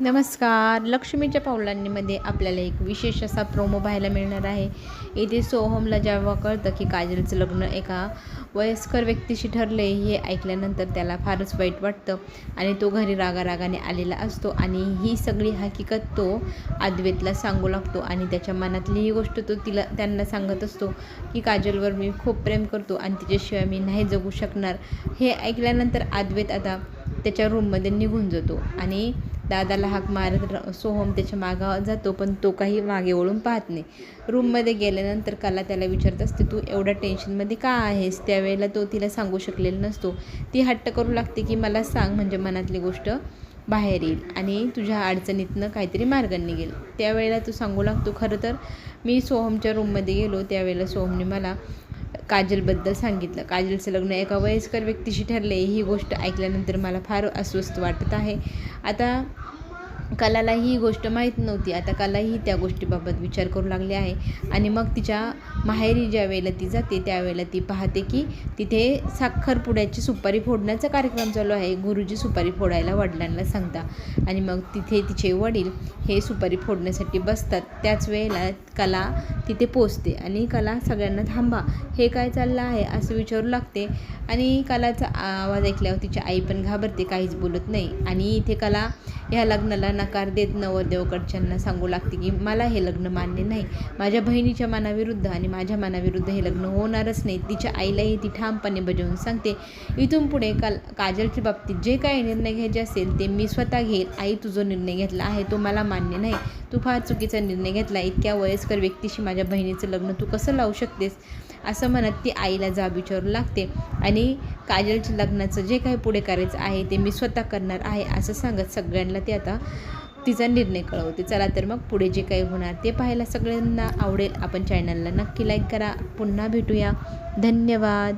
नमस्कार. लक्ष्मीच्या पावलांनीमध्ये आपल्याला एक विशेष असा प्रोमो पाहायला मिळणार आहे. इथे सोहमला जेव्हा कळतं की काजलचं लग्न एका वयस्कर व्यक्तीशी ठरले हे ऐकल्यानंतर त्याला फारच वाईट वाटतं आणि तो घरी रागारागाने आलेला असतो आणि ही सगळी हकीकत तो अद्वैतला सांगू लागतो आणि त्याच्या मनातली ही गोष्ट तो तिला त्यांना सांगत असतो की काजलवर मी खूप प्रेम करतो आणि तिच्याशिवाय मी नाही जगू शकणार. हे ऐकल्यानंतर अद्वैत आता त्याच्या रूममध्ये निघून जातो आणि दादाला हाक मारत र- सोहम त्याच्या मागावर जातो पण तो काही मागे वळून पाहत नाही. रूममध्ये गेल्यानंतर कला त्याला विचारत असते तू एवढ्या टेन्शनमध्ये का आहेस? त्यावेळेला तो तिला सांगू शकलेला नसतो. ती हट्ट करू लागते की मला सांग म्हणजे मनातली गोष्ट बाहेर येईल आणि तुझ्या अडचणीतनं काहीतरी मार्ग निघेल. त्यावेळेला तू सांगू लागतो खरं तर मी सोहमच्या रूममध्ये गेलो त्यावेळेला सोहमने मला काजलबद्दल सांगितलं. काजलचं लग्न एका वयस्कर व्यक्तीशी ठरले ही गोष्ट ऐकल्यानंतर मला फार अस्वस्थ वाटत आहे. आता कलाला ही गोष्ट माहीत नव्हती. आता कलाही त्या गोष्टीबाबत विचार करू लागली आहे. आणि मग तिच्या माहेरी ज्या वेळेला ती जाते त्यावेळेला ती पाहते की तिथे साखरपुड्याची सुपारी फोडण्याचा कार्यक्रम चालू आहे. गुरुजी सुपारी फोडायला वडिलांना सांगता. आणि मग तिथे तिचे वडील हे सुपारी फोडण्यासाठी बसतात. त्याच वेळेला कला तिथे पोचते. आणि कला सगळ्यांना थांबा. हे काय चाललं आहे? असं विचारू लागते. आणि कलाचा आवाज ऐकल्यावर तिची आई पण घाबरते. काहीच बोलत नाही. आणि इथे कला ह्या लग्नाला नकार देत नवरदेवकडच्यांना सांगू लागते की मला हे लग्न मान्य नाही. माझ्या बहिणीच्या मनाविरुद्ध आणि माझ्या मनाविरुद्ध हे लग्न होणारच नाही. तिच्या आईलाही ती ठामपणे बजावून सांगते इथून पुढे काल काजलच्या बाबतीत जे काही निर्णय घ्यायचे असेल ते मी स्वतः घेईल. आई तुझा निर्णय घेतला आहे तो मला मान्य नाही. तू फार चुकीचा निर्णय घेतला. इतक्या वयस्कर व्यक्तीशी माझ्या बहिणीचं लग्न तू कसं लावू शकतेस? असं म्हणत ती आईला जाब विचारू लागते. आणि काजलच्या लग्नाचं जे काही पुढे करायचं आहे ते मी स्वतः करणार आहे असं सांगत सगळ्यांना ते आता तिचा निर्णय कळवते. चला तर मग पुढे जे काही होणार ते पाहायला सगळ्यांना आवडेल. आपण चॅनलला नक्की लाईक करा. पुन्हा भेटूया. धन्यवाद.